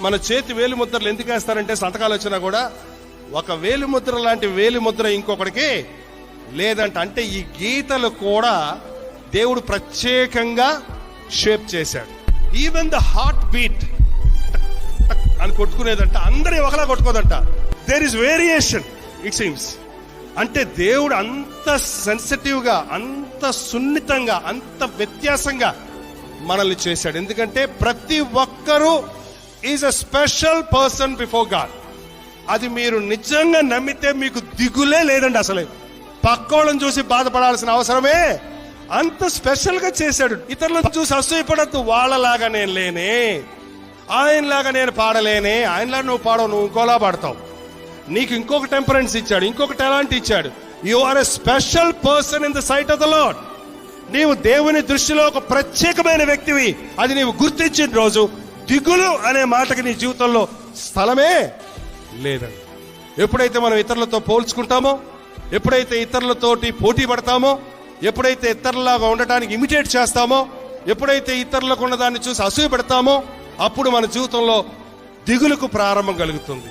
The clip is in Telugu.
మన చేతి వేలు ముద్రలు ఎందుకు వేస్తారంటే సంతకాలు వచ్చినా కూడా ఒక వేలు ముద్ర లాంటి వేలు ముద్ర ఇంకొకటికి లేదంట. అంటే ఈ గీతలు కూడా దేవుడు ప్రత్యేకంగా షేప్ చేశాడు. ఈవెన్ ద హార్ట్ బీట్ అని కొట్టుకునేదంట. అందరి ఒకలా కొట్టుకోదంట. There is variation it seems అంటే దేవుడు అంత సెన్సిటివ్గా అంత సున్నితంగా అంత వ్యత్యాసంగా మనల్ని చేశాడు. ఎందుకంటే ప్రతి ఒక్కరూ is a special person before God అది మీరు నిజంగా నమ్మితే మీకు దిగులే లేదండి అసలే. పక్కోళ్ళని చూసి బాధపడాల్సిన అవసరమే. అంత స్పెషల్గా చేశాడు. ఇతరులను చూసి అసూయపడద్దు. వాళ్ళలాగా నేను లేనే. ఆయనలాగా నేను పాడలేనే. ఆయనలాగా నువ్వు పాడవు నువ్వు ఇంకోలా పాడతావు. నీకు ఇంకొక టెంపరెన్స్ ఇచ్చాడు ఇంకొక టాలెంట్ ఇచ్చాడు. You are a special person in the sight of the Lord నీవు దేవుని దృష్టిలో ఒక ప్రత్యేకమైన వ్యక్తివి. అది నీవు గుర్తించిన రోజు దిగులు అనే మాటకి నీ జీవితంలో స్థలమే లేదండి. ఎప్పుడైతే మనం ఇతరులతో పోల్చుకుంటామో ఎప్పుడైతే ఇతరులతోటి పోటీ పడతామో ఎప్పుడైతే ఇతరులాగా ఉండటానికి ఇమిటేట్ చేస్తామో ఎప్పుడైతే ఇతరులకు ఉన్నదాన్ని చూసి అసూయ పెడతామో అప్పుడు మన జీవితంలో దిగులుకు ప్రారంభం కలుగుతుంది.